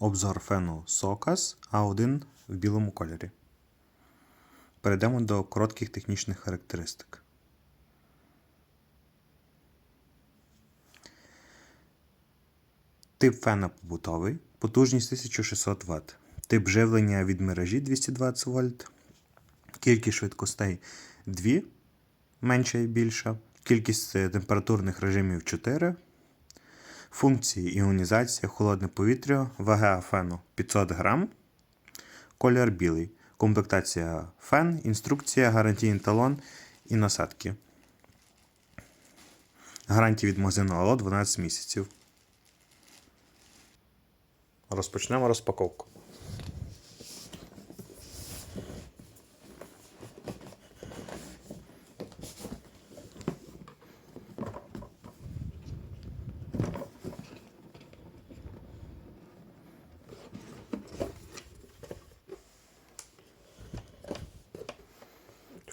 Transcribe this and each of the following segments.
обзор фену Socas A1 в білому кольорі. Перейдемо до коротких технічних характеристик. Тип фена побутовий, потужність 1600 Вт. Тип живлення від мережі 220 вольт. Кількість швидкостей 2, менша і більша. Кількість е, температурних режимів 4. Функції іонізація, холодне повітря, вага фену 500 грам. Колір білий. Комплектація фен, інструкція, гарантійний талон і насадки. Гарантія від магазину АЛО 12 місяців. Розпочнемо розпаковку.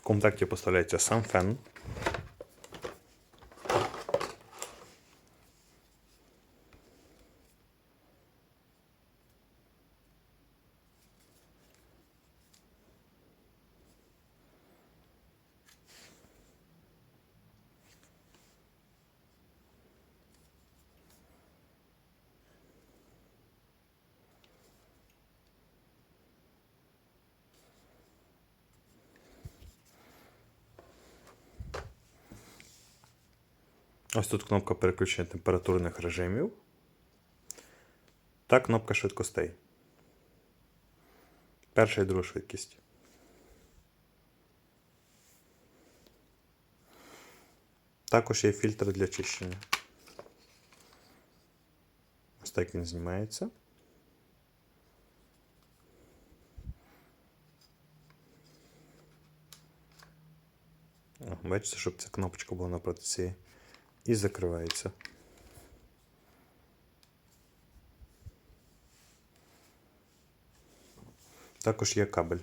В комплекті поставляється сам фен. Ось тут кнопка переключення температурних режимів та кнопка швидкостей. Перша і друга швидкість. Також є фільтр для чищення. Ось так він знімається. Бачите, щоб ця кнопочка була напроти цієї. І закривається. Також є кабель.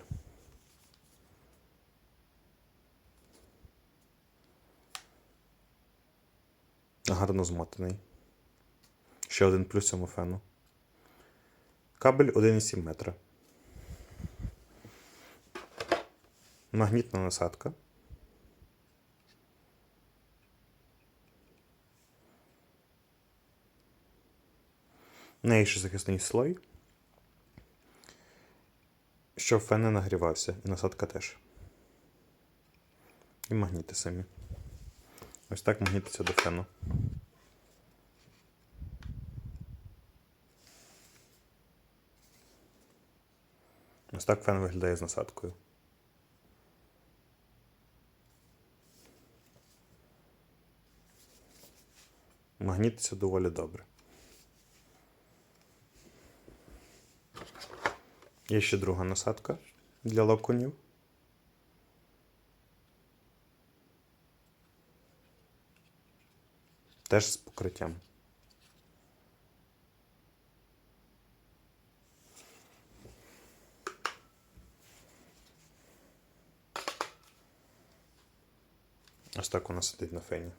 Гарно змотаний. Ще один плюс цьому фену. Кабель 1,7 метра. Магнітна насадка. Ще захисний слой. Щоб фен не нагрівався, і насадка теж. І магніти самі. Ось так магнітиться до фену. Ось так фен виглядає з насадкою. Магнітиться доволі добре. Є ще друга насадка для локонів. Теж з покриттям. Ось так вона сидить на фені.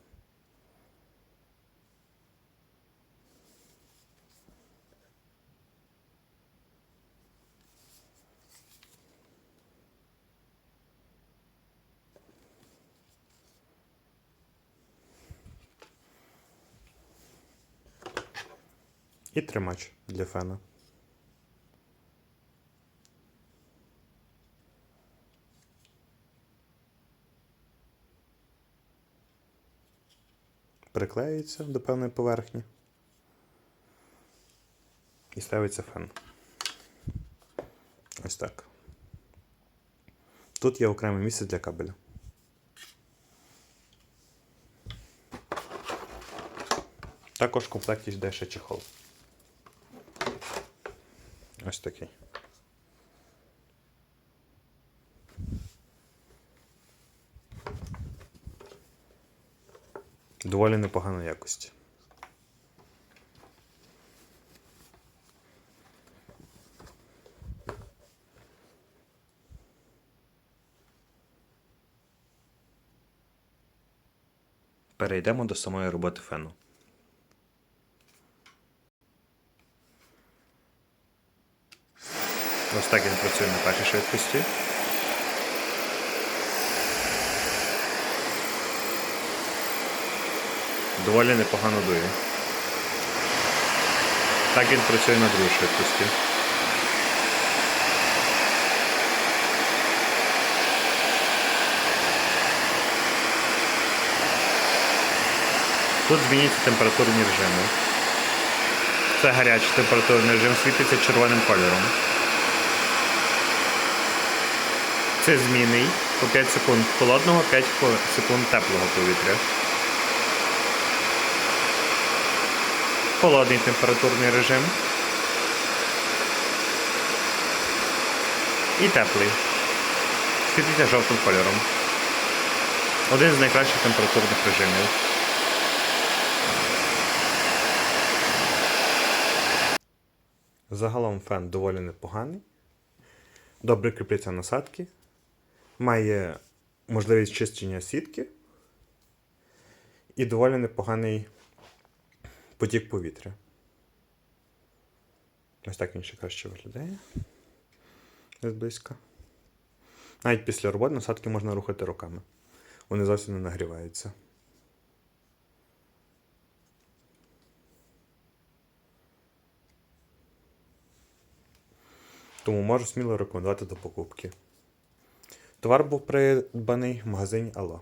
І тримач для фена. Приклеюється до певної поверхні. І ставиться фен. Ось так. Тут є окреме місце для кабеля. Також в комплекті йде ще чехол. Ось такий. Доволі непоганої якості. Перейдемо до самої роботи фену. Ось так він працює на першій швидкості. Доволі непогано дує. Так він працює на другій швидкості. Тут змінюються температурні режими. Це гарячий температурний режим, світиться червоним кольором. Це змінний по 5 секунд холодного, 5 секунд теплого повітря. Холодний температурний режим. І теплий. Світиться жовтим кольором. Один з найкращих температурних режимів. Загалом фен доволі непоганий. Добре кріпляться насадки. Має можливість чищення сітки. І доволі непоганий потік повітря. Ось так він ще краще виглядає. Зблизька. Навіть після роботи насадки можна рухати руками. Вони зовсім не нагріваються. Тому можу сміло рекомендувати до покупки. Товар був придбаний в магазині Алло.